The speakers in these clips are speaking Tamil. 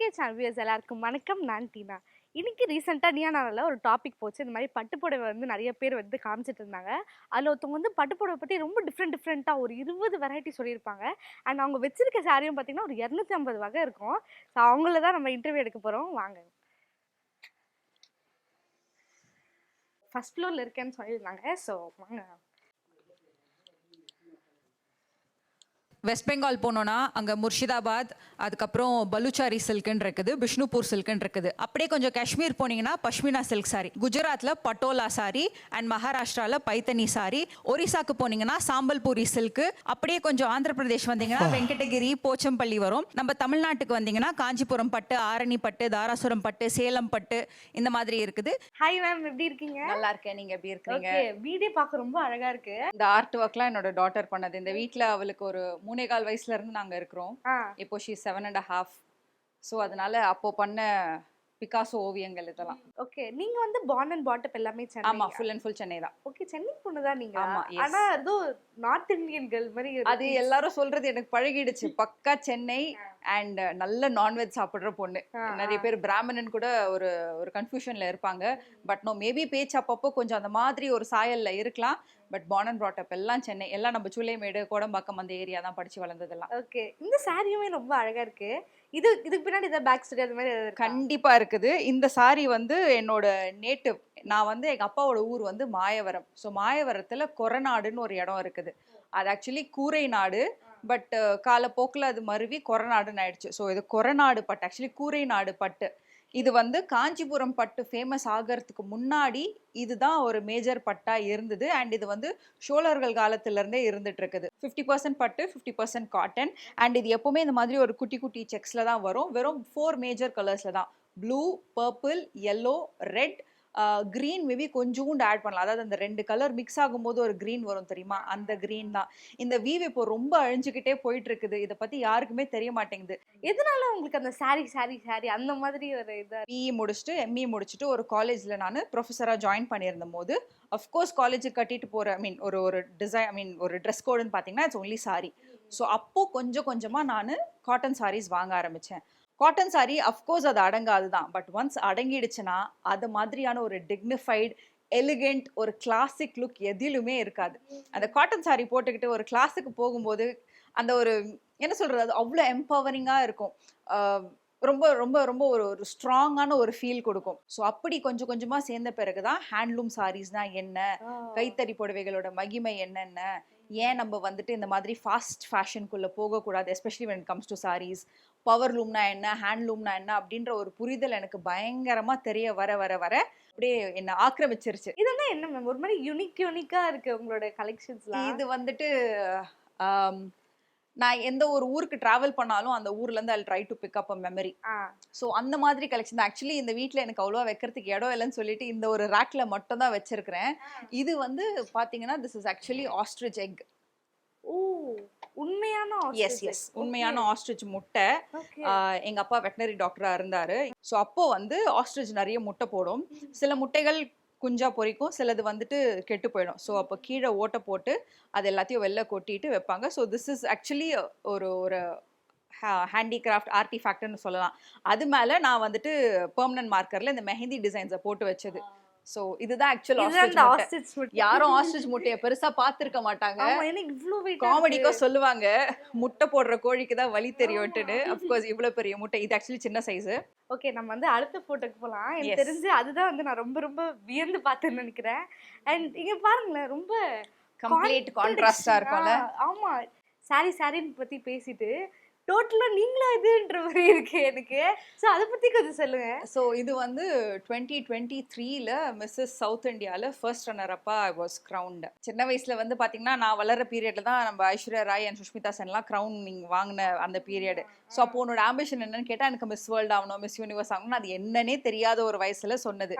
கே சாம்பியர்ஸ் எல்லாருக்கும் வணக்கம். நான் டீனா. இன்னைக்கு ரீசெண்டாக நியானாவில் நாளில் ஒரு டாபிக் போச்சு. இந்த மாதிரி பட்டுப்புடவை வந்து நிறைய பேர் வந்து காமிச்சிட்டு இருந்தாங்க. அதில் ஒருத்தவங்க வந்து பட்டுப்புடவை பற்றி ரொம்ப டிஃப்ரெண்ட் டிஃப்ரெண்ட்டாக ஒரு இருபது வெரைட்டி சொல்லியிருப்பாங்க. அண்ட் அவங்க வச்சிருக்க சாரியும் பார்த்தீங்கன்னா ஒரு இரநூத்தி ஐம்பது வகை இருக்கும். ஸோ அவங்கள தான் நம்ம இன்டர்வியூ எடுக்க போகிறோம் வாங்க. ஃபர்ஸ்ட் ஃப்ளோரில் இருக்கேன்னு சொல்லியிருந்தாங்க. ஸோ வாங்க. வெஸ்ட் பெங்கால் போனோன்னா அங்கே முர்ஷிதாபாத் அதுக்கப்புறம் பலுச்சாரி சில்க்குன்னு இருக்குது பிஷ்ணுபூர் சில்க்குன்னு இருக்குது. அப்படியே கொஞ்சம் காஷ்மீர் போனீங்கன்னா பஷ்மினா சில்க் சாரி குஜராத்தில் பட்டோலா சாரி அண்ட் மகாராஷ்டிராவில் பைத்தனி சாரி ஒரிசாக்கு போனீங்கன்னா சாம்பல்பூரி சில்க்கு அப்படியே கொஞ்சம் ஆந்திர பிரதேஷ் வந்தீங்கன்னா வெங்கடகிரி போச்சம்பள்ளி வரும். நம்ம தமிழ்நாட்டுக்கு வந்தீங்கன்னா காஞ்சிபுரம் பட்டு ஆரணி பட்டு தாராசுரம் பட்டு சேலம் பட்டு இந்த மாதிரி இருக்குது. ஹாய் மேம் எப்படி இருக்கீங்க? நல்லா இருக்கேன் நீங்க எப்படி இருக்கீங்க? வீடியோ பார்க்க ரொம்ப அழகா இருக்கு. இந்த ஆர்ட் ஒர்க்லாம் என்னோட டாட்டர் பண்ணது. இந்த வீட்ல அவளுக்கு ஒரு மூணே கால் வயசுல இருந்து நாங்க இருக்கிறோம். இப்போ she seven and half so அதனால அப்போ பண்ண பிகாசோ ஓவியங்கள் இதெல்லாம். ஓகே நீங்க வந்து பாண்ட் அண்ட் பாட்டப் எல்லாமே சென்னை ஆமா ஃபுல் அண்ட் ஃபுல் சென்னை தான். ஓகே சென்னை பொண்ணு தான் நீங்க? ஆமா. ஆனா ஏதோ நார்த் இந்தியன் கேர்ள் மாதிரி அது எல்லாரும் சொல்றது எனக்கு பழகிடுச்சு. பக்கா சென்னை அண்ட் நல்ல நான்வெஜ் சாப்பிடுற பொண்ணு. நிறைய பேர் பிராமணன் கூட ஒரு ஒரு கன்ஃபியூஷன்ல இருப்பாங்க. பட் நோ மேபி பேச்சு அப்பப்போ கொஞ்சம் அந்த மாதிரி ஒரு சாயல்ல இருக்கலாம். பட் பான் அண்ட் ப்ராட்டப் எல்லாம் சென்னை எல்லாம் நம்ம சூளைமேடு கோடம்பாக்கம் அந்த ஏரியா தான் படிச்சு வளர்ந்ததெல்லாம். ஓகே இந்த சாரியுமே ரொம்ப அழகா இருக்கு. இது இதுக்கு பின்னாடி இதை பேக் ஸ்டோரி அது மாதிரி கண்டிப்பாக இருக்குது. இந்த சாரி வந்து என்னோட நேட்டிவ் நான் வந்து எங்கள் அப்பாவோட ஊர் வந்து மாயவரம். ஸோ மாயவரத்தில் கொரநாடுன்னு ஒரு இடம் இருக்குது. அது ஆக்சுவலி கூரை நாடு பட் காலப்போக்கில் அது மருவி கொரநாடுன்னு ஆயிடுச்சு. ஸோ இது கொரநாடு பட்டு ஆக்சுவலி கூரை நாடு பட்டு. இது வந்து காஞ்சிபுரம் பட்டு ஃபேமஸ் ஆகிறதுக்கு முன்னாடி இதுதான் ஒரு மேஜர் பட்டாக இருந்தது. அண்ட் இது வந்து சோழர்கள் காலத்துலேருந்தே இருந்துட்டு இருக்குது ஃபிஃப்டி பர்சன்ட் பட்டு ஃபிஃப்டி பர்சன்ட் காட்டன் அண்ட் இது எப்போவுமே இந்த மாதிரி ஒரு குட்டி குட்டி செக்ஸில் தான் வரும். வெறும் ஃபோர் மேஜர் கலர்ஸில் தான். Blue purple yellow red green maybe கொஞ்சோண்டு ஆட் பண்ணலாம். அதாவது அந்த ரெண்டு கலர் மிக்ஸ் ஆகும்போது ஒரு க்ரீன் வரும் தெரியுமா? அந்த க்ரீன் தான். இந்த வீவ் இப்போ ரொம்ப அழிஞ்சுக்கிட்டே போயிட்டு இருக்குது இதை பத்தி யாருக்குமே தெரிய மாட்டேங்குது. எதனால உங்களுக்கு அந்த சாரி சாரி சாரி அந்த மாதிரி ஒரு இதா பிஇ முடிச்சுட்டு எம்இ முடிச்சுட்டு ஒரு காலேஜில் நான் ப்ரொஃபஸராக ஜாயின் பண்ணியிருந்த போது அஃப்கோர்ஸ் காலேஜுக்கு கட்டிட்டு போகிற ஐ மீன் ஒரு ஒரு டிசைன் ஐ மீன் ஒரு ட்ரெஸ் கோடுன்னு பார்த்தீங்கன்னா இட்ஸ் ஒன்லி சாரி ஸோ அப்போ கொஞ்சம் கொஞ்சமாக நான் காட்டன் சாரீஸ் வாங்க ஆரம்பித்தேன் காட்டன் saree அஃப்கோர்ஸ் அது அடங்காது தான். பட் ஒன்ஸ் அடங்கிடுச்சுன்னா அது மாதிரியான ஒரு டிக்னிஃபைட் எலிகெண்ட் ஒரு கிளாசிக் லுக் எதிலுமே இருக்காது. அந்த காட்டன் saree போட்டுக்கிட்டு ஒரு கிளாஸுக்கு போகும்போது அந்த ஒரு என்ன சொல்றது அது அவ்வளோ எம்பவரிங்காக இருக்கும். ரொம்ப ரொம்ப ரொம்ப ஒரு ஒரு ஸ்ட்ராங்கான ஒரு ஃபீல் கொடுக்கும். ஸோ அப்படி கொஞ்சம் கொஞ்சமாக சேர்ந்த பிறகு தான் ஹேண்ட்லூம் சாரீஸ்னா என்ன? கைத்தறி புடவைகளோட மகிமை என்னென்ன? ஏன் நம்ம வந்துட்டு இந்த மாதிரி ஃபாஸ்ட் ஃபேஷனுக்குள்ளே போகக்கூடாது especially it comes to sarees? Power லூம்னா என்ன ஹேண்ட்லூம்னா என்ன அப்படின்ற ஒரு புரிதல் எனக்கு பயங்கரமா தெரிய வர வர வர அப்படியே என்ன ஆக்கிரமிச்சிருச்சு. இதெல்லாம் என்ன மேம் ஒரு மாதிரி யூனிக் யூனிக்கா இருக்கு உங்களோட கலெக்ஷன்ஸ்லாம் இது வந்துட்டு நான் எந்த ஒரு ஊருக்கு டிராவல் பண்ணாலும் அந்த ஊர்ல இருந்து I try to pick up a memory so அந்த மாதிரி கலெக்ஷன் ஆக்சுவலி இந்த வீட்டில் எனக்கு அவ்வளோவா வைக்கிறதுக்கு இடம் இல்லைன்னு சொல்லிட்டு இந்த ஒரு ரேக்ல மட்டும் தான் வச்சிருக்கிறேன். இது வந்து பாத்தீங்கன்னா this is actually ostrich egg ஓ. உண்மையான எஸ் எஸ் உண்மையான ஆஸ்ட்ரிச் முட்டை. எங்க அப்பா வெட்டினரி டாக்டரா இருந்தாரு. ஸோ அப்போ வந்து ஆஸ்ட்ரிச் நிறைய முட்டை போடும். சில முட்டைகள் குஞ்சா பொரிக்கும் சிலது வந்துட்டு கெட்டு போயிடும். ஸோ அப்போ கீழே ஓட்டை போட்டு அது எல்லாத்தையும் வெளில கொட்டிட்டு வைப்பாங்க. ஸோ திஸ் இஸ் ஆக்சுவலி ஒரு ஒரு ஹேண்டிகிராஃப்ட் ஆர்டிஃபேக்ட்னு சொல்லலாம். அது மேலே நான் வந்துட்டு பெர்மனன்ட் மார்க்கரில் இந்த மெஹந்தி டிசைன்ஸை போட்டு வச்சது. ஸோ இதுதான் ஆக்சுவல் ஆஸ்ட்ரிச் முட்டை. யாரும் ஆஸ்ட்ரிச் முட்டையை பெருசா பார்த்திருக்க மாட்டாங்க. காமெடிக்கோ சொல்லுவாங்க முட்டை போடுற கோழிக்கு தான் வலி தெரியும்ட்டுன்னு. அப்கோர்ஸ் இவ்வளவு பெரிய முட்டை. இது ஆக்சுவலி சின்ன சைஸ் ஓகே நம்ம வந்து அடுத்த போட்டோக்கு போலாம். எனக்கு. தெரிஞ்சு அதுதான் வந்து நான் ரொம்ப ரொம்ப வியந்து பார்த்தேன்னு நினைக்கிறேன். அண்ட் இங்க பாருங்களேன் ரொம்ப கம்ப்ளீட் கான்ட்ராஸ்டா இருக்கும்ல. ஆமா சாரி சாரின்னு பத்தி பேசிட்டு டோட்டலா நீங்களா இதுன்ற மாதிரி இருக்கு எனக்கு. சோ அத பத்தி கொஞ்சம் சொல்லுங்க. ஸோ இது வந்து டுவெண்ட்டி டுவெண்ட்டி த்ரீல மிஸ்ஸஸ் சவுத் இந்தியாவில் ஃபர்ஸ்ட் ரன்னர் அப்பா ஐ வாஸ் க்ரௌண்ட் சின்ன வயசுல வந்து பாத்தீங்கன்னா நான் வளர்ற பீரியட்ல தான் நம்ம ஐஸ்வர்யா ராய் அண்ட் சுஷ்மிதா சென்லாம் க்ரௌன் நீங்க வாங்கின அந்த பீரியட் ஸோ அப்போ உன்னோட ஆம்பிஷன் என்னன்னு கேட்டா எனக்கு மிஸ் வேர்ல்ட் ஆகணும் மிஸ் யூனிவர்ஸ் ஆகணும் அது என்னன்னே தெரியாத ஒரு வயசுல சொன்னது.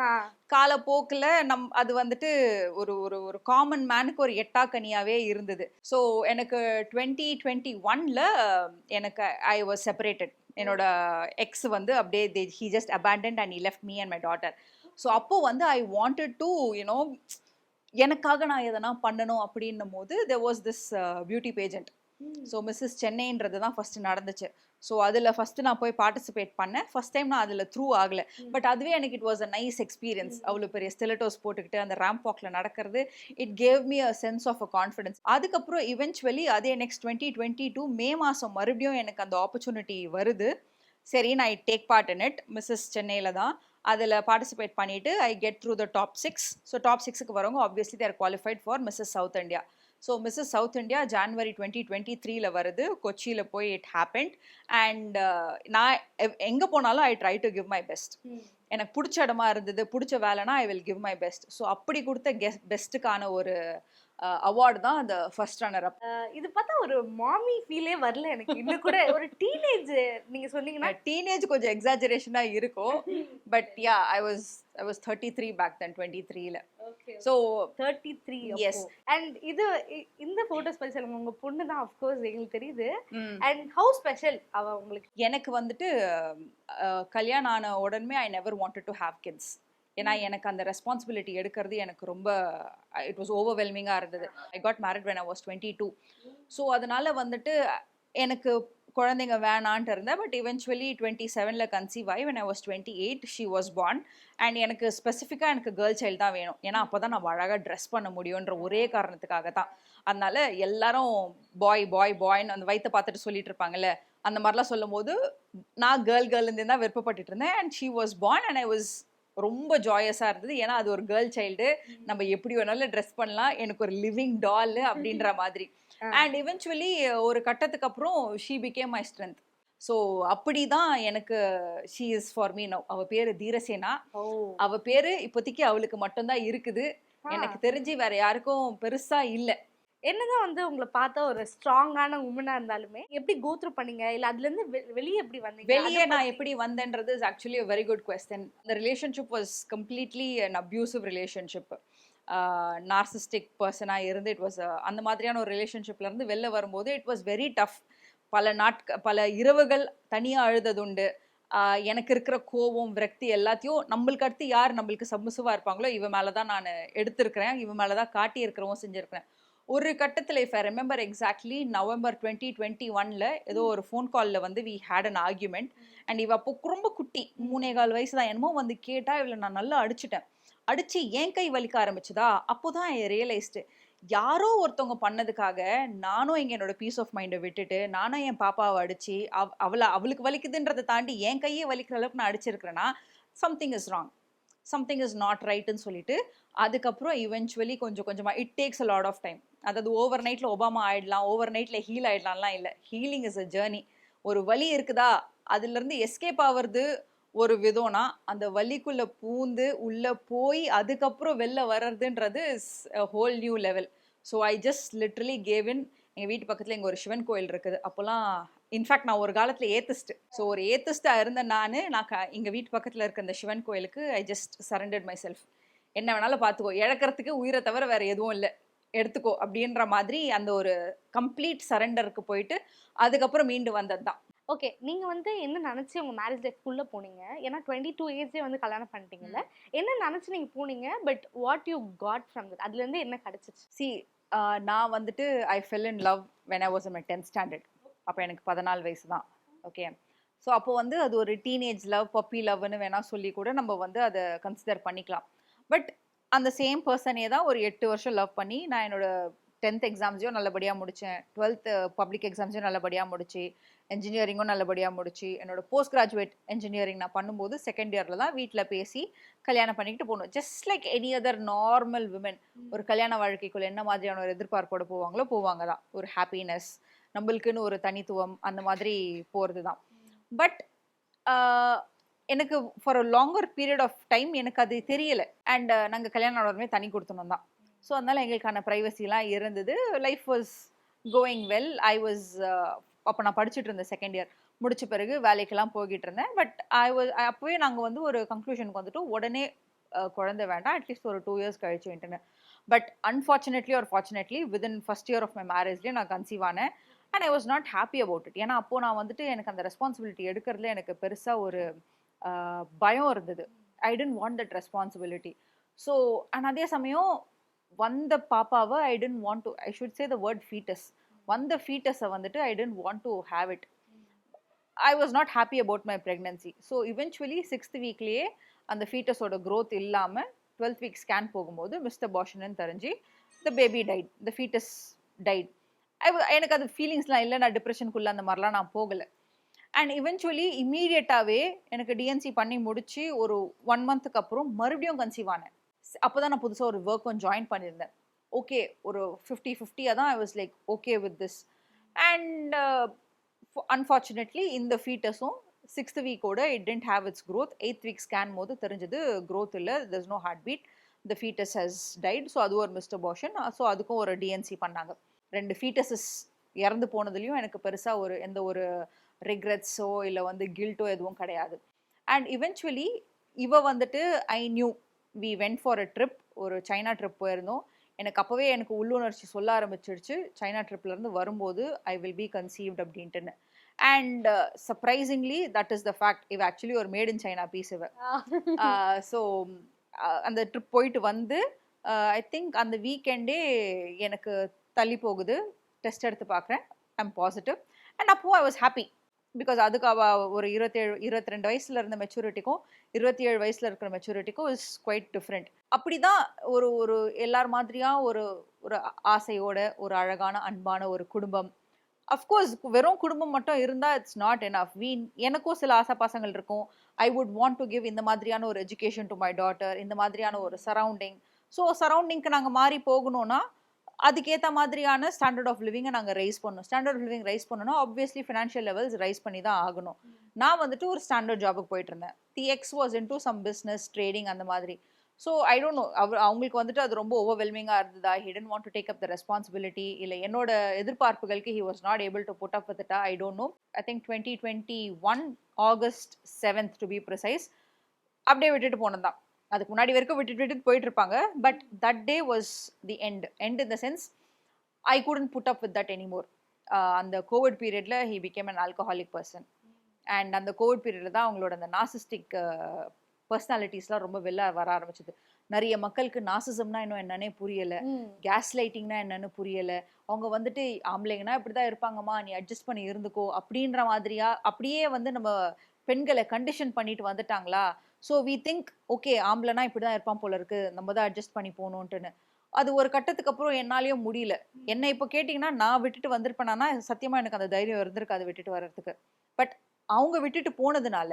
காலப்போக்கில் நம் அது வந்துட்டு ஒரு ஒரு ஒரு காமன் மேனுக்கு ஒரு எட்டாக்கனியாவே இருந்தது. ஸோ எனக்கு டுவெண்ட்டி டுவெண்ட்டி ஒன்ல எனக்கு ஐ வாஸ் செப்பரேட்டட் என்னோட எக்ஸ் வந்து அப்படியே they he just abandoned and he left me and my daughter so அப்போ வந்து ஐ வாண்டட் டு யூனோ எனக்காக நான் எதனா பண்ணணும் அப்படின்னும் போது there was this beauty pageant so Mrs சென்னைன்றது தான் ஃபர்ஸ்ட் நடந்துச்சு. ஸோ அதில் ஃபர்ஸ்ட் நான் போய் பார்ட்டிசிபேட் பண்ணேன். ஃபர்ஸ்ட் டைம் நான் அதில் த்ரூ ஆகல. பட் அதுவே எனக்கு it was a nice experience அவ்வளோ பெரிய ஸ்டெலட்டோஸ் போட்டுக்கிட்டு அந்த ரேம்ப் வாக்கில் நடக்கிறது it gave me a sense of a confidence அதுக்கப்புறம் இவென்ச்சுவலி அதே next twenty twenty two May மாதம் மறுபடியும் எனக்கு அந்த ஆப்பர்ச்சுனிட்டி வருது. சரி நான் take part in it Mrs சென்னையில் தான். அதில் பார்ட்டிசிபேட் பண்ணிட்டு I get through the top six so top சிக்ஸுக்கு வரவங்க obviously there qualified for Mrs South India so Mrs South India January twenty twenty த்ரீல வருது. கொச்சியில் போய் இட் ஹேப்பண்ட் அண்ட் நான் எங்கே போனாலும் I try to give my best எனக்கு பிடிச்ச இடமா இருந்தது பிடிச்ச வேலைனா I will give my best so அப்படி கொடுத்த கெஸ் பெஸ்ட்டுக்கான ஒரு அவார்டு தான் அந்த ஃபர்ஸ்ட் ரன்னர் அப் இது பார்த்தா ஒரு மாமி ஃபீலே வரல எனக்கு. இன்னும் கூட ஒரு டீனேஜ் நீங்க சொன்னீங்கன்னா டீனேஜ் கொஞ்சம் எக்ஸாஜரேஷனாக இருக்கும். But ya I was I was thirty three back then twenty த்ரீல so thirty three Yes. And இது இந்த போட்டோஸ் பத்தி சொல்லுங்க உங்க பொண்ணு தான் அஃப்கோர்ஸ் எங்களுக்கு தெரியுது. அண்ட் ஹவு ஸ்பெஷல் அவ உங்களுக்கு? எனக்கு வந்துட்டு கல்யாணம் ஆன உடனே I never wanted to have kids ஏன்னா எனக்கு அந்த ரெஸ்பான்சிபிலிட்டி எடுக்கிறது எனக்கு ரொம்ப இட் வாஸ் ஓவர்வெல்மிங்காக இருந்தது. I got married when I was twenty two so அதனால வந்துட்டு எனக்கு குழந்தைங்க வேணான்ட்டு இருந்தேன் பட் இவென்ச்சுவலி டுவெண்ட்டி செவனில் கன்சீவ் ஆகி when I was twenty eight she was born and எனக்கு ஸ்பெசிஃபிக்காக எனக்கு கேர்ள் சைல்டு தான் வேணும். ஏன்னா அப்போ தான் நம்ம அழகாக ட்ரெஸ் பண்ண முடியுன்ற ஒரே காரணத்துக்காக தான் அதனால எல்லாரும் பாய் பாய் பாய்ன்னு அந்த வயித்தை பார்த்துட்டு சொல்லிட்டு இருப்பாங்கல்ல அந்த மாதிரிலாம் சொல்லும் போது நான் கேர்ள் கேர்ள்லேருந்து தான் விருப்பப்பட்டுட்டு இருந்தேன். And she was born and I was ரொம்ப ஜாயஸாக இருந்தது. ஏன்னா அது ஒரு கேர்ள் சைல்டு நம்ம எப்படி வேணாலும் ட்ரெஸ் பண்ணலாம். எனக்கு ஒரு லிவிங் டால் அப்படின்ற மாதிரி. அண்ட் இவென்ச்சுவலி ஒரு கட்டத்துக்கு அப்புறம் she became my strength so அப்படி தான் எனக்கு she is for me now அவ பேரு தீரசேனா. ஓ. அவ பேரு இப்போதைக்கு அவளுக்கு மட்டும்தான் இருக்குது. எனக்கு தெரிஞ்சு வேற யாருக்கும் பெருசா இல்ல. என்னதான் வந்து உங்களை பார்த்தா ஒரு ஸ்ட்ராங்கான உமனா இருந்தாலுமே எப்படி கோத்ரூ பண்ணீங்க? இல்ல அதுல இருந்து வெளியே எப்படி வந்தீங்க? வெளியே நான் எப்படி வந்தேன்றது is actually very good question இந்த relationship was completely an abusive relationship narcissistic பர்சனாக இருந்து இட் வாஸ் அந்த மாதிரியான ஒரு ரிலேஷன்ஷிப்லேருந்து வெளில வரும்போது இட் வாஸ் வெரி டஃப் பல நாட்க பல இரவுகள் தனியாக அழுததுண்டு. எனக்கு இருக்கிற கோபம் விரக்தி எல்லாத்தையும் நம்மளுக்கு அடுத்து யார் நம்மளுக்கு சப்மிசிவாக இருப்பாங்களோ இவன் மேலே தான் நான் எடுத்திருக்கிறேன். இவன் மேலே தான் காட்டியிருக்கிறவும் செஞ்சுருக்கிறேன். ஒரு கட்டத்தில் if I remember exactly November twenty twenty ஒனில் ஏதோ ஒரு ஃபோன் காலில் வந்து we had an argument and இவ அப்போ ரொம்ப குட்டி மூணே கால் வயசு தான். என்னமோ வந்து கேட்டால் இவளை நான் நல்லா அடிச்சிட்டேன். அடிச்சு என் கை வலிக்க ஆரம்பிச்சுதா? அப்போதான் ஐ ரியலைஸ்டு யாரோ ஒருத்தவங்க பண்ணதுக்காக நானும் இங்கே என்னோட பீஸ் ஆஃப் மைண்டை விட்டுட்டு நானும் என் பாப்பாவை அடித்து அவ் அவளை அவளுக்கு வலிக்குதுன்றதை தாண்டி என் கையே வலிக்கிற அளவுக்கு நான் அடிச்சிருக்கிறேன்னா something is wrong something is not ரைட்டுன்னு சொல்லிட்டு அதுக்கப்புறம் இவென்ச்சுவலி கொஞ்சம் கொஞ்சமாக it takes a lot of time அதாவது ஓவர் நைட்டில் ஒபாமா ஆயிடலாம் ஓவர் நைட்டில் ஹீல் ஆயிடலாம்லாம் இல்லை. ஹீலிங் இஸ் அ ஜேர்னி ஒரு வலி இருக்குதா? அதுலேருந்து எஸ்கேப் ஆகிறது ஒரு விதம்னா அந்த வலிக்குள்ள பூந்து உள்ள போய் அதுக்கப்புறம் வெளில வர்றதுன்றது is whole new level so I just literally cave in எங்கள் வீட்டு பக்கத்தில் இங்கே ஒரு சிவன் கோயில் இருக்குது. அப்போல்லாம் இன்ஃபேக்ட் நான் ஒரு காலத்தில் ஏத்திஸ்ட் ஸோ ஒரு ஏத்திஸ்டாக இருந்த நான் நான் க எங்கள் வீட்டு பக்கத்தில் இருக்க இந்த சிவன் கோயிலுக்கு I just surrendered myself என்ன வேணாலும் பார்த்துக்கோ. இழக்கிறதுக்கு உயிரை தவிர வேறு எதுவும் இல்லை. எடுத்துக்கோ. அப்படின்ற மாதிரி அந்த ஒரு கம்ப்ளீட் சரண்டருக்கு போயிட்டு அதுக்கப்புறம் மீண்டு வந்தது தான் ஓகே. நீங்க வந்து என்ன நினைச்சு உங்க மேரேஜ் லைஃப்குள்ள போனீங்க? ஏன்னா டுவெண்ட்டி டூ ஏஜ்லேயே வந்து கல்யாணம் பண்ணிட்டீங்கல்ல. என்ன நினைச்சு நீங்க போனீங்க? But what you got from that அதுல இருந்து என்ன கிடைச்சிச்சு? சி நான் வந்துட்டு I fell in love when I was my tenth standard அப்போ எனக்கு பதினாலு வயசு தான். ஓகே ஸோ அப்போ வந்து அது ஒரு டீனேஜ் லவ் பப்பி லவ்னு வேணா சொல்லி கூட நம்ம வந்து அதை கன்சிடர் பண்ணிக்கலாம். பட் அந்த சேம் பர்சனே தான் ஒரு எட்டு வருஷம் லவ் பண்ணி நான் என்னோட டென்த் எக்ஸாம்ஸையும் நல்லபடியாக முடித்தேன் டுவெல்த் பப்ளிக் எக்ஸாம்ஸையும் நல்லபடியாக முடிச்சு என்ஜினியரிங்கும் நல்லபடியாக முடிச்சு என்னோட போஸ்ட் கிராஜுவேட் என்ஜினியரிங் நான் பண்ணும்போது செகண்ட் இயரில் தான் வீட்டில் பேசி கல்யாணம் பண்ணிக்கிட்டு போகணும் just like any other normal women ஒரு கல்யாண வாழ்க்கைக்குள்ள என்ன மாதிரியான ஒரு எதிர்பார்ப்போட போவாங்களோ போவாங்க தான். ஒரு ஹாப்பினஸ் நம்மளுக்குன்னு ஒரு தனித்துவம் அந்த மாதிரி போகிறது தான். பட் எனக்கு for a longer period of time எனக்கு அது தெரியல. அண்ட் நாங்கள் கல்யாணம் ஆனதுமே தனி கொடுத்தணும் தான். ஸோ அதனால எங்களுக்கான ப்ரைவசிலாம் இருந்தது. Life was going well I was அப்போ நான் படிச்சுட்டு இருந்தேன் செகண்ட் இயர் முடிச்ச பிறகு வேலைக்கெல்லாம் போய்கிட்டு இருந்தேன். பட் ஐ வாஸ் அப்போவே நாங்கள் வந்து ஒரு கன்க்ளூஷனுக்கு வந்துட்டு உடனே குழந்தை வேண்டாம். அட்லீஸ்ட் ஒரு டூ இயர்ஸ் கழிச்சு விட்டுனேன். பட் அன்ஃபார்ச்சுனேட்லி ஒரு fortunately within first year of my மேரேஜ்லேயே நான் கன்சீவ் ஆனேன். And I was not happy about it ஏன்னா அப்போது நான் வந்துட்டு எனக்கு அந்த ரெஸ்பான்சிபிலிட்டி எடுக்கிறதுல எனக்கு பெருசாக ஒரு பயம் இருந்தது. I didn't want that responsibility so and அதே சமயம் வந்த பாப்பாவை I didn't want to I should say the word foetus வந்த ஃபீட்டஸை வந்துட்டு I didn't want to have it I was not happy about my pregnancy so eventually sixth வீக்லேயே அந்த ஃபீட்டஸோட க்ரோத் இல்லாமல் டுவெல்த் வீக் ஸ்கேன் போகும்போது மிஸ்டர் பாஷனன் தெரிஞ்சு the baby died the foetus died I எனக்கு அது ஃபீலிங்ஸ்லாம் இல்லை நான் டிப்ரெஷனுக்குள்ளே அந்த மாதிரிலாம் நான் போகலை. அண்ட் இவென்ச்சுவலி இம்மீடியட்டாகவே எனக்கு டிஎன்சி பண்ணி முடித்து ஒரு ஒன் மந்த்துக்கு அப்புறம் மறுபடியும் கன்சீவ் ஆனேன். அப்போ தான் நான் புதுசாக ஒரு ஒர்க்கும் ஜாயின் பண்ணியிருந்தேன். ஓகே ஒரு ஃபிஃப்டி ஃபிஃப்டியாக தான் I was like okay with this and unfortunately இந்த ஃபீட்டஸும் sixth வீக்கோட it didn't have its growth eighth week scan போது தெரிஞ்சது க்ரோத் இல்லை thus no heartbeat the foetus has died so அது ஒரு மிஸ்டர் பாஷன் ஸோ அதுக்கும் ஒரு டிஎன்சி பண்ணாங்க. ரெண்டு ஃபீட்டஸஸ் இறந்து போனதுலேயும் எனக்கு பெருசாக ஒரு எந்த ஒரு ரிக்ரெட்ஸோ இல்லை வந்து கில்ட்டோ எதுவும் கிடையாது. அண்ட் இவென்ச்சுவலி இவ வந்துட்டு I knew we went for a trip ஒரு சைனா ட்ரிப் போயிருந்தோம். எனக்கு அப்போவே எனக்கு உள்ளுணர்ச்சி சொல்ல ஆரம்பிச்சிருச்சு சைனா ட்ரிப்லேருந்து வரும்போது I will be conceived அப்படின்ட்டுன்னு. And surprisingly that is the fact இவ ஆக்சுவலி ஒரு மேட் இன் சைனா பீஸ் இவ. ஸோ அந்த ட்ரிப் போயிட்டு வந்து ஐ திங்க் அந்த வீக்கெண்டே எனக்கு தள்ளி போகுது. டெஸ்ட் எடுத்து பார்க்குறேன் ஐம் பாசிட்டிவ் அண்ட் அப்போ ஐ வாஸ் ஹாப்பி பிகாஸ் அதுக்கு அவள் ஒரு இருபத்தேழு இருபத்தி ரெண்டு வயசுல இருந்த மெச்சூரிட்டிக்கும் இருபத்தி ஏழு வயசுல இருக்கிற மெச்சூரிட்டிக்கும் இஸ் குவைட் டிஃப்ரெண்ட் அப்படிதான் ஒரு ஒரு எல்லார் மாதிரியா ஒரு ஒரு ஆசையோட ஒரு அழகான அன்பான ஒரு குடும்பம். அஃப்கோர்ஸ் வெறும் குடும்பம் மட்டும் இருந்தால் இட்ஸ் நாட் எனஃப் வீ எனக்கும் சில ஆசை பாசங்கள் இருக்கும். I would want to give இந்த மாதிரியான ஒரு எஜுகேஷன் டு மை டாட்டர் இந்த மாதிரியான ஒரு சரௌண்டிங் ஸோ சரௌண்டிங்க்கு நாங்கள் மாறி போகணும்னா அதுக்கேற்ற மாதிரியான ஸ்டாண்டர்ட் ஆஃப் லிவிங்கை நாங்கள் ரைஸ் பண்ணணும். ஸ்டாண்டர்ட் ஆஃப் லிவிங் ரைஸ் பண்ணணும்னா ஆப்வியஸ்லி ஃபினான்ஷியல் லெவல்ஸ் ரைஸ் பண்ணி தான் ஆகணும். நான் வந்துட்டு ஒரு ஸ்டாண்டர்ட் ஜாபுக்கு போயிட்டு இருந்தேன். The ex was into some business trading அந்த மாதிரி. ஸோ ஐ டோன்ட் நோ அவர் அவங்களுக்கு வந்துட்டு அது ரொம்ப ஓவர்வெல்மிங்காக இருந்ததா? He didn't want to take up the responsibility இல்லை என்னோட எதிர்பார்ப்புகளுக்கு he was not able to put up with I don't know I think twenty twenty one August seventh to be precise அப்படியே விட்டுட்டு போனது தான் அதுக்கு முன்னாடி வரைக்கும் விட்டுட்டு விட்டுட்டு போயிட்டு இருப்பாங்க but that day was the end end in the sense I couldn't put up with that anymore அந்த கோவிட் பீரியடில் he became an alcoholic person and அந்த கோவிட் பீரியடில் தான் அவங்களோட அந்த நாசிஸ்டிக் பர்சனாலிட்டிஸ்லாம் ரொம்ப வெளில வர ஆரம்பிச்சது. நிறைய மக்களுக்கு நாசிசம்னா இன்னும் என்னன்னே புரியலை. கேஸ் லைட்டிங்னா என்னன்னு புரியல. அவங்க வந்துட்டு ஆம்பளைங்கன்னா இப்படிதான் இருப்பாங்கம்மா நீ அட்ஜஸ்ட் பண்ணி இருந்துக்கோ அப்படின்ற மாதிரியா அப்படியே வந்து நம்ம பெண்களை கண்டிஷன் பண்ணிட்டு வந்துட்டாங்களா? ஸோ வி திங்க் ஓகே ஆம்பளைனா இப்படி தான் இருப்பான் போல இருக்கு. நம்ம தான் அட்ஜஸ்ட் பண்ணி போகணுன்ட்டுன்னு அது ஒரு கட்டத்துக்கு அப்புறம் என்னாலேயும் முடியல. என்னை இப்போ கேட்டிங்கன்னா நான் விட்டுட்டு வந்திருப்பேனா சத்தியமாக எனக்கு அந்த தைரியம் இருந்திருக்காது விட்டுட்டு வர்றதுக்கு. பட் அவங்க விட்டுட்டு போனதுனால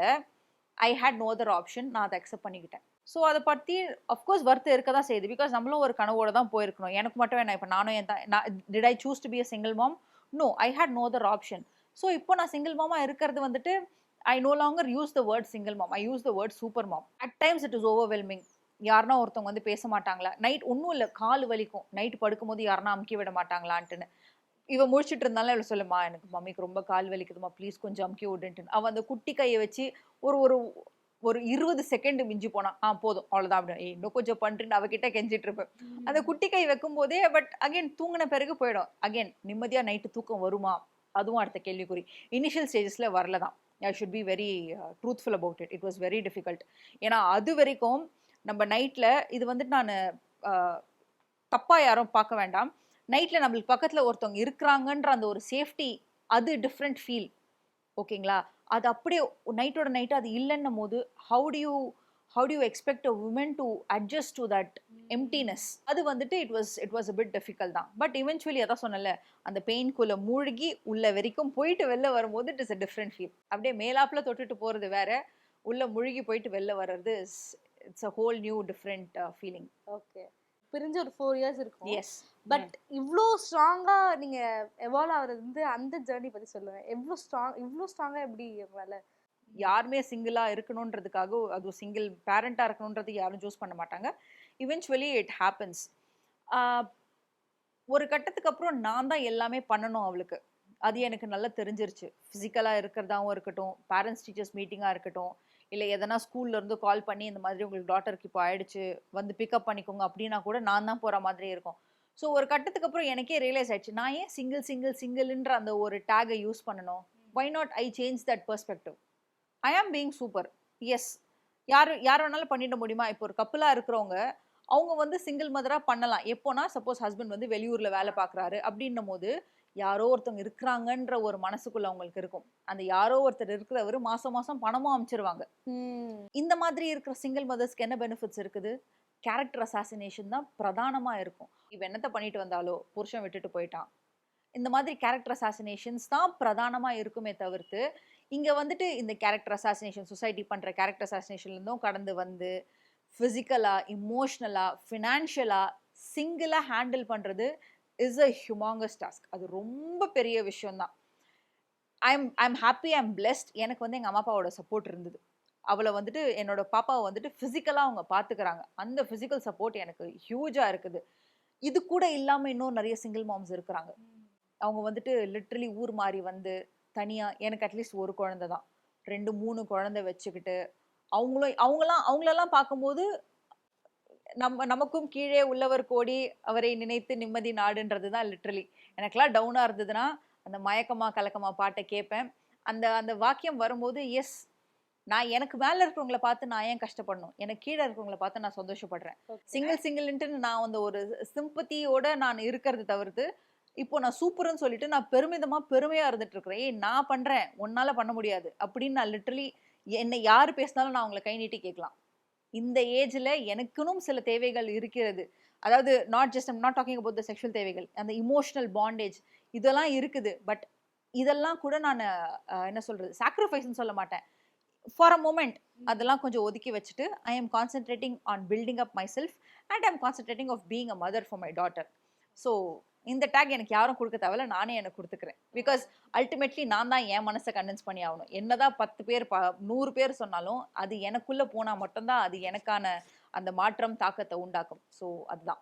I had no other option நான் அதை அக்செப்ட் பண்ணிக்கிட்டேன். ஸோ அதை பற்றி அஃப்கோர்ஸ் வருத்தம் இருக்க தான் செய்யுது. பிகாஸ் நம்மளும் ஒரு கனவோட தான் போயிருக்கணும். எனக்கு மட்டும் என்ன இப்போ நானும் என் நான் did I choose to be a single mom no I had no other option so இப்போ நான் சிங்கிள் மாமா இருக்கிறது வந்துட்டு I no longer use the word single mom I use the word super mom at times it is overwhelming யாருன்னா ஒருத்தவங்க வந்து பேச மாட்டாங்களா? நைட் ஒன்றும் இல்லை. கால் வலிக்கும். நைட் படுக்கும்போது யாருன்னா அமுக்கி விட மாட்டாங்களான்ட்டுன்னு. இவ முடிச்சிட்டு இருந்தாலும் இவள் சொல்லுமா எனக்கு மம்மிக்கு ரொம்ப கால் வலிக்குதுமா ப்ளீஸ் கொஞ்சம் அமுக்கி விடுன்ட்டு அவன் அந்த குட்டி கையை வச்சு ஒரு ஒரு ஒரு இருபது செகண்ட் மிஞ்சி போனா ஆ போதும். அவ்வளோதான் ஏய், இன்னும் கொஞ்சம் பண்ணுறேன்னு அவகிட்ட கெஞ்சிட்டு இருப்பேன் அந்த குட்டி கை வைக்கும் போதே பட் அகைன் தூங்கின பிறகு போயிடும். அகைன் நிம்மதியா நைட்டு தூக்கம் வருமா? அதுவும் அடுத்த கேள்விக்குறி. இனிஷியல் ஸ்டேஜஸ்ல வரல தான் I should be very truthful about it it was very difficult ஏன்னா அது வரைக்கும் நம்ம நைட்டில் இது வந்துட்டு நான் தப்பாக யாரும் பார்க்க வேண்டாம். நைட்டில் நம்மளுக்கு பக்கத்தில் ஒருத்தவங்க இருக்கிறாங்கன்ற அந்த ஒரு சேஃப்டி அது டிஃப்ரெண்ட் ஃபீல் ஓகேங்களா அது அப்படியே நைட்டோட நைட்டு அது இல்லைன்னும் போது how do you how do you expect a woman to adjust to that emptiness அது வந்துட்டு it was it was a bit difficult தான். பட் இவென்ச்சுவலி அதான் சொன்னல அந்த பெயின்குள்ள மூழ்கி உள்ள வரைக்கும் போயிட்டு வெளில வரும்போது it is a different feel அப்படியே மேலாப்புல தொட்டுட்டு போறது வேற உள்ள முழுகி போயிட்டு வெளில வர்றது it's a whole new different feeling okay பிரிஞ்சு ஒரு ஃபோர் இயர்ஸ் இருக்கும். எஸ் பட் இவ்வளோ ஸ்ட்ராங்கா நீங்க எவால்வ் ஆகுறது வந்து அந்த ஜேர்னி பத்தி சொல்லுங்க. எவ்வளோ ஸ்ட்ராங் இவ்வளோ ஸ்ட்ராங்கா எப்படி உங்களால யாருமே சிங்கிளாக இருக்கணுன்றதுக்காக அது சிங்கிள் பேரண்ட்டாக இருக்கணுன்றது யாரும் சூஸ் பண்ண மாட்டாங்க. இவென்ச்சுவலி இட் ஹேப்பன்ஸ் ஒரு கட்டத்துக்கு அப்புறம் நான் தான் எல்லாமே பண்ணணும் அவளுக்கு. அது எனக்கு நல்லா தெரிஞ்சிருச்சு. ஃபிசிக்கலாக இருக்கிறதாவும் இருக்கட்டும் பேரண்ட்ஸ் டீச்சர்ஸ் மீட்டிங்காக இருக்கட்டும் இல்லை எதனா ஸ்கூல்லேருந்து கால் பண்ணி இந்த மாதிரி உங்களுக்கு டாட்டருக்கு இப்போ ஆயிடுச்சு வந்து பிக்கப் பண்ணிக்கோங்க அப்படின்னா கூட நான் தான் போகிற மாதிரி இருக்கும். ஸோ ஒரு கட்டத்துக்கு அப்புறம் எனக்கே ரியலைஸ் ஆயிடுச்சு நான் ஏன் சிங்கிள் சிங்கிள் சிங்கிள்ன்ற அந்த ஒரு டேகை யூஸ் பண்ணணும்? Why not I change that perspective I am being super S யார் யார் வேணாலும் பண்ணிட முடியுமா? இப்போ ஒரு கப்பலாக இருக்கிறவங்க அவங்க வந்து சிங்கிள் மதராக பண்ணலாம். எப்போனா சப்போஸ் ஹஸ்பண்ட் வந்து வெளியூரில் வேலை பார்க்குறாரு அப்படின்னும் போது யாரோ ஒருத்தவங்க இருக்கிறாங்கன்ற ஒரு மனசுக்குள்ள அவங்களுக்கு இருக்கும். அந்த யாரோ ஒருத்தர் இருக்கிறவர் மாசம் மாசம் பணமும் அமைச்சிருவாங்க. இந்த மாதிரி இருக்கிற சிங்கிள் மதர்ஸ்க்கு என்ன பெனிஃபிட்ஸ் இருக்குது? கேரக்டர் அசாசினேஷன் தான் பிரதானமா இருக்கும். இவ என்னத்த பண்ணிட்டு வந்தாலோ புருஷன் விட்டுட்டு போயிட்டான். இந்த மாதிரி கேரக்டர் அசாசினேஷன்ஸ் தான் பிரதானமா இருக்குமே தவிர்த்து இங்க வந்துட்டு இந்த கேரக்டர் அசாசினேஷன் சொசைட்டி பண்ற கேரக்டர் அசாசினேஷன்ல இருந்தும் கடந்து வந்து ஃபிசிக்கலா இமோஷ்னலா ஃபினான்ஷியலா சிங்கிளா ஹேண்டில் பண்றது இஸ் அ ஹியூமாங்கஸ் டாஸ்க் அது ரொம்ப பெரிய விஷயம்தான். I'm I'm happy I'm blessed எனக்கு வந்து எங்கள் அம்மா அப்பாவோட சப்போர்ட் இருந்தது. அவளை வந்துட்டு என்னோட பாப்பாவை வந்துட்டு ஃபிசிக்கலாக அவங்க பார்த்துக்கிறாங்க அந்த ஃபிசிக்கல் சப்போர்ட் எனக்கு ஹியூஜாக இருக்குது. இது கூட இல்லாமல் இன்னும் நிறைய சிங்கிள் மாம்ஸ் இருக்கிறாங்க. அவங்க வந்துட்டு லிட்ரலி ஊர் மாறி வந்து தனியாக எனக்கு அட்லீஸ்ட் ஒரு குழந்தை தான். ரெண்டு மூணு குழந்தை வச்சுக்கிட்டு அவங்களும் அவங்களாம் அவங்களெல்லாம் பார்க்கும்போது நம்ம நமக்கும் கீழே உள்ளவர் கோடி அவரை நினைத்து நிம்மதி நாடுன்றது தான் லிட்ரலி எனக்கெல்லாம் டவுனாக இருந்ததுன்னா அந்த மயக்கமா கலக்கமா பாட்டை கேட்பேன். அந்த அந்த வாக்கியம் வரும்போது எஸ் நான் எனக்கு மேலே இருக்கிறவங்கள பார்த்து நான் ஏன் கஷ்டப்படணும்? எனக்கு கீழே இருக்கிறவங்கள பார்த்து நான் சந்தோஷப்படுறேன். சிங்கிள் சிங்கிள்ன்ட்டு நான் அந்த ஒரு சிம்பத்தியோட நான் இருக்கிறது தவிர்த்து இப்போ நான் சூப்பர்னு சொல்லிட்டு நான் பெருமிதமாக பெருமையாக இருந்துட்டு இருக்கிறேன் ஏய் நான் பண்ணுறேன் உன்னால் பண்ண முடியாது. அப்படின்னு நான் லிட்ரலி என்னை யார் பேசினாலும் நான் அவங்களை கை நீட்டி கேட்கலாம். இந்த ஏஜில் எனக்குனும் சில தேவைகள் இருக்கிறது. அதாவது not just I'm not talking about the sexual தேவைகள். அந்த இமோஷனல் பாண்டேஜ் இதெல்லாம் இருக்குது. பட் இதெல்லாம் கூட நான் என்ன சொல்கிறது சாக்ரிஃபைஸ்னு சொல்ல மாட்டேன். ஃபார் அ மூமெண்ட் அதெல்லாம் கொஞ்சம் ஒதுக்கி வச்சுட்டு I am concentrating on building up myself and I am concentrating of being a mother for my daughter so இந்த டேக் எனக்கு யாரும் கொடுக்க தேவையில்ல நானே எனக்கு கொடுத்துக்கிறேன். பிகாஸ் அல்டிமேட்லி நான் தான் என் மனசை கன்வின்ஸ் பண்ணி ஆகணும். என்னதான் பத்து பேர் ப நூறு பேர் சொன்னாலும் அது எனக்குள்ளே போனால் மட்டும்தான் அது எனக்கான அந்த மாற்றம் தாக்கத்தை உண்டாக்கும். ஸோ அதுதான்.